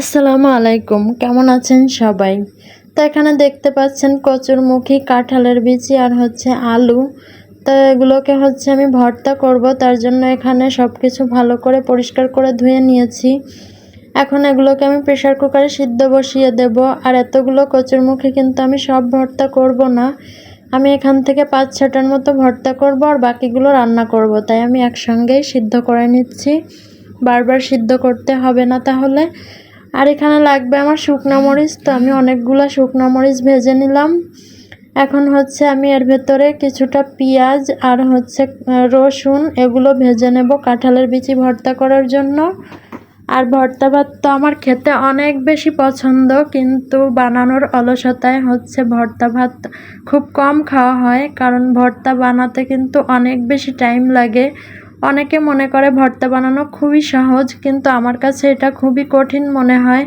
আসসালামু আলাইকুম। কেমন আছেন সবাই? তো এখানে দেখতে পাচ্ছেন কচুরমুখী কাঁঠালের বিচি আর হচ্ছে আলু। তো এগুলোকে হচ্ছে আমি ভর্তা করব, তার জন্য এখানে সব কিছু ভালো করে পরিষ্কার করে ধুয়ে নিয়েছি। এখন এগুলোকে আমি প্রেশার কুকারে সিদ্ধ বসিয়ে দেব, আর এতগুলো কচুরমুখী কিন্তু আমি সব ভর্তা করব না। আমি এখান থেকে পাঁচ ছটার মতো ভর্তা করব, আর বাকিগুলো রান্না করব। তাই আমি একসঙ্গেই সিদ্ধ করে নিচ্ছি। বারবার সিদ্ধ করতে হবে না তাহলে। আর এখানে লাগবে আমার শুকনো মরিচ, তো আমি অনেকগুলো শুকনো মরিচ ভেজে নিলাম। এখন হচ্ছে আমি এর ভেতরে কিছুটা পেঁয়াজ আর হচ্ছে রসুন এগুলো ভেজে নেব কাঁঠালের বিচি ভর্তা করার জন্য। আর ভর্তা ভাত তো আমার খেতে অনেক বেশি পছন্দ, কিন্তু বানানোর অলসতায় হচ্ছে ভর্তা ভাত খুব কম খাওয়া হয়, কারণ ভর্তা বানাতে কিন্তু অনেক বেশি টাইম লাগে। অনেকে মনে করে ভর্তা বানানো খুবই সহজ, কিন্তু আমার কাছে এটা খুবই কঠিন মনে হয়।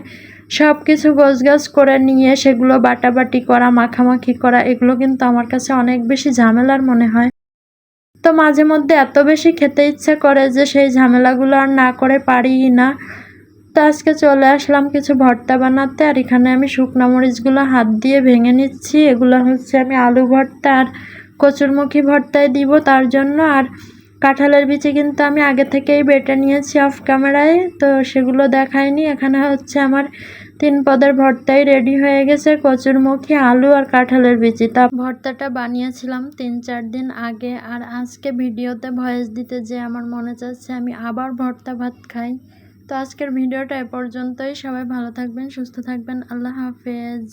সব কিছু গোছগাছ করে নিয়ে সেগুলো বাটাবাটি করা, মাখামাখি করা, এগুলো কিন্তু আমার কাছে অনেক বেশি ঝামেলার মনে হয়। তো মাঝে মধ্যে এত বেশি খেতে ইচ্ছে করে যে সেই ঝামেলাগুলো আর না করে পারিই না। তো আজকে চলে আসলাম কিছু ভর্তা বানাতে, আর এখানে আমি শুকনো মরিচগুলো হাত দিয়ে ভেঙে নিচ্ছি। এগুলো হচ্ছে আমি আলু ভর্তা আর কচুরমুখী ভর্তায় দিব তার জন্য। আর কাঁঠালের বিচি কিন্তু আমি আগে থেকেই বেটে নিয়েছি অফ ক্যামেরায় তো সেগুলো দেখাইনি। এখানে হচ্ছে আমার তিন পদের ভর্তাই রেডি হয়ে গেছে, কচুরমুখী, আলু আর কাঁঠালের বিচি। তা ভর্তাটা বানিয়েছিলাম তিন চার দিন আগে, আর আজকে ভিডিওতে ভয়েস দিতে যে আমার মনে চাচ্ছে আমি আবার ভর্তা ভাত খাই। তো আজকের ভিডিওটা এ পর্যন্তই, সবাই ভালো থাকবেন, সুস্থ থাকবেন, আল্লাহ হাফেজ।